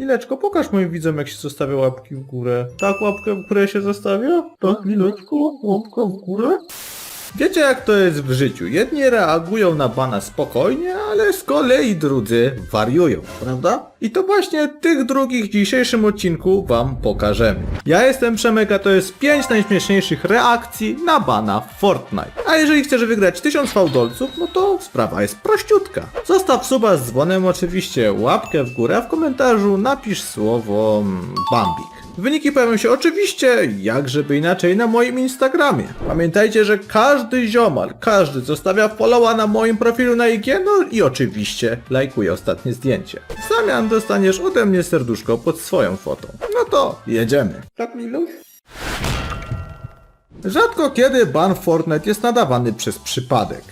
Mileczko, pokaż moim widzom jak się zostawia łapki w górę. Tak łapkę w górę się zostawia? Tak, Mileczko, łapka w górę? Wiecie jak to jest w życiu. Jedni reagują na bana spokojnie, ale z kolei drudzy wariują, prawda? I to właśnie tych drugich w dzisiejszym odcinku wam pokażemy. Ja jestem Przemek, a to jest 5 najśmieszniejszych reakcji na bana w Fortnite. A jeżeli chcesz wygrać 1000 fałdolców, no to sprawa jest prościutka. Zostaw suba z dzwonem oczywiście, łapkę w górę, a w komentarzu napisz słowo Bambik. Wyniki pojawią się oczywiście, jak żeby inaczej, na moim Instagramie. Pamiętajcie, że każdy ziomal, każdy zostawia followa na moim profilu na IG, no i oczywiście lajkuje ostatnie zdjęcie. W zamian dostaniesz ode mnie serduszko pod swoją fotą. No to jedziemy. Tak, Miluś? Rzadko kiedy ban Fortnite jest nadawany przez przypadek.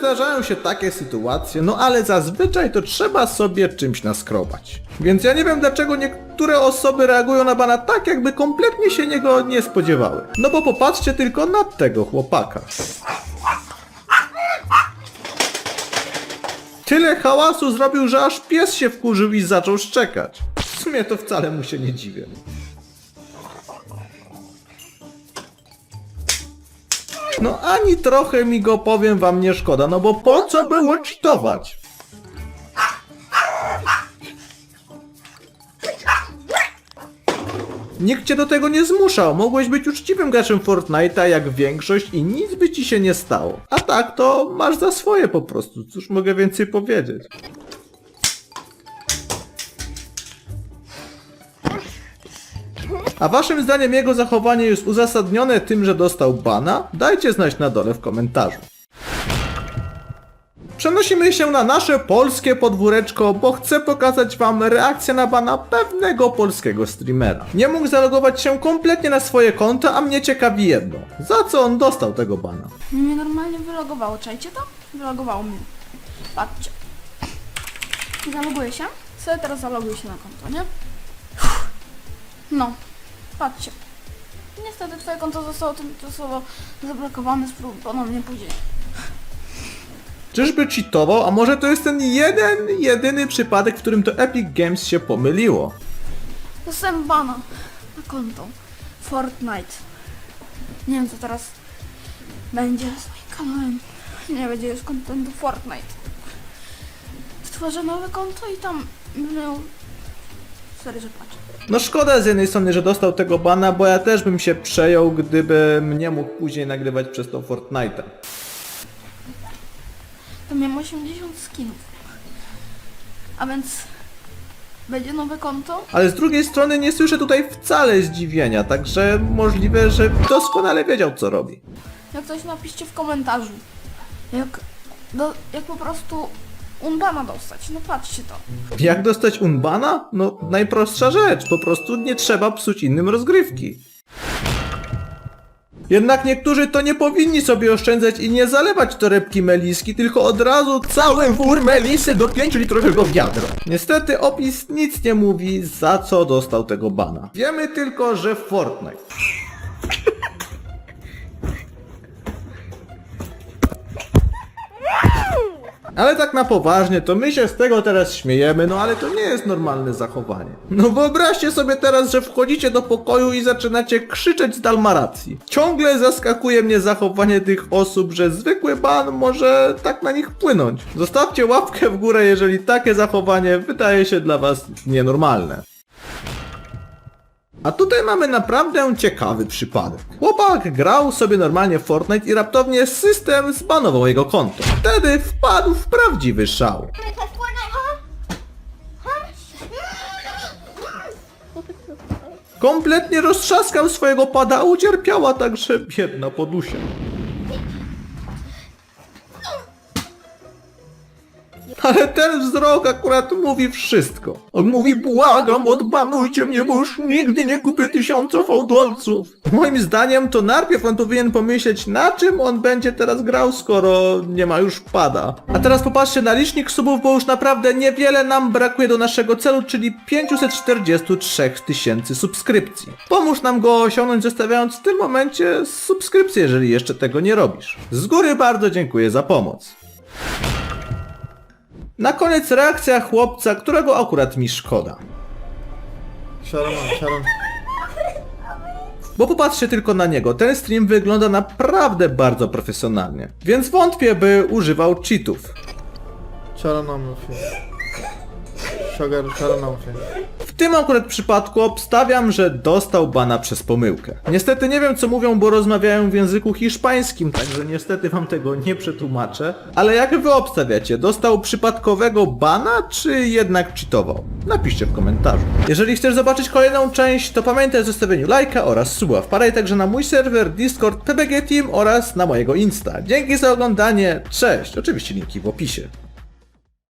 Zdarzają się takie sytuacje, no ale zazwyczaj to trzeba sobie czymś naskrobać. Więc ja nie wiem dlaczego niektóre osoby reagują na bana tak, jakby kompletnie się niego nie spodziewały. No bo popatrzcie tylko na tego chłopaka. Tyle hałasu zrobił, że aż pies się wkurzył i zaczął szczekać. W sumie to wcale mu się nie dziwię. No ani trochę mi go powiem wam nie szkoda, no bo po co było cheatować? Nikt cię do tego nie zmuszał, mogłeś być uczciwym graczem Fortnite'a jak większość i nic by ci się nie stało. A tak to masz za swoje po prostu, cóż mogę więcej powiedzieć. A waszym zdaniem jego zachowanie jest uzasadnione tym, że dostał bana? Dajcie znać na dole w komentarzu. Przenosimy się na nasze polskie podwóreczko, bo chcę pokazać wam reakcję na bana pewnego polskiego streamera. Nie mógł zalogować się kompletnie na swoje konto, a mnie ciekawi jedno. Za co on dostał tego bana? Mnie normalnie wylogowało, czajcie to? Wylogowało mnie. Patrzcie. Zaloguję się. Sobie teraz zaloguję się na konto, nie? No. Patrzcie. Niestety twoje konto zostało tymczasowo zablokowane, spróbuj ponownie później. Czyżby cheatował, a może to jest ten jeden, jedyny przypadek, w którym to Epic Games się pomyliło? Dostałem bana na konto. Fortnite. Nie wiem co teraz będzie z moim kanałem. Nie będzie już kontentu Fortnite. Stworzę nowe konto i tam miał... Sorry, że patrzę. No szkoda z jednej strony, że dostał tego bana, bo ja też bym się przejął, gdybym nie mógł później nagrywać przez to Fortnite'a. To miałem 80 skinów. A więc... Będzie nowe konto? Ale z drugiej strony nie słyszę tutaj wcale zdziwienia, także możliwe, że doskonale wiedział co robi. Jak coś napiszcie w komentarzu. Jak... Do, jak po prostu... Unbana dostać. No patrzcie to. Jak dostać unbana? No najprostsza rzecz, po prostu nie trzeba psuć innym rozgrywki. Jednak niektórzy to nie powinni sobie oszczędzać i nie zalewać torebki meliski, tylko od razu cały wór melisy do 5-litrowego wiadra. Niestety opis nic nie mówi, za co dostał tego bana. Wiemy tylko, że Fortnite. Ale tak na poważnie, to my się z tego teraz śmiejemy, no ale to nie jest normalne zachowanie. No wyobraźcie sobie teraz, że wchodzicie do pokoju i zaczynacie krzyczeć z dalmaracji. Ciągle zaskakuje mnie zachowanie tych osób, że zwykły ban może tak na nich wpłynąć. Zostawcie łapkę w górę, jeżeli takie zachowanie wydaje się dla was nienormalne. A tutaj mamy naprawdę ciekawy przypadek. Chłopak grał sobie normalnie w Fortnite i raptownie system zbanował jego konto. Wtedy wpadł w prawdziwy szał. Kompletnie roztrzaskał swojego pada, a ucierpiała także biedna podusia. Ale ten wzrok akurat mówi wszystko. On mówi, błagam, odbanujcie mnie, bo już nigdy nie kupię tysiąca fałdolców. Moim zdaniem to najpierw on powinien pomyśleć, na czym on będzie teraz grał, skoro nie ma już pada. A teraz popatrzcie na licznik subów, bo już naprawdę niewiele nam brakuje do naszego celu, czyli 543 tysięcy subskrypcji. Pomóż nam go osiągnąć, zostawiając w tym momencie subskrypcję, jeżeli jeszcze tego nie robisz. Z góry bardzo dziękuję za pomoc. Na koniec reakcja chłopca, którego akurat mi szkoda. Sharon, Sharon. Bo popatrzcie tylko na niego, ten stream wygląda naprawdę bardzo profesjonalnie. Więc wątpię, by używał cheatów. W tym akurat przypadku obstawiam, że dostał bana przez pomyłkę. Niestety nie wiem co mówią, bo rozmawiają w języku hiszpańskim, także niestety wam tego nie przetłumaczę. Ale jak wy obstawiacie, dostał przypadkowego bana, czy jednak cheatował? Napiszcie w komentarzu. Jeżeli chcesz zobaczyć kolejną część, to pamiętaj o zostawieniu lajka oraz suba. Wpadaj także na mój serwer Discord PBG Team oraz na mojego Insta. Dzięki za oglądanie, cześć! Oczywiście linki w opisie.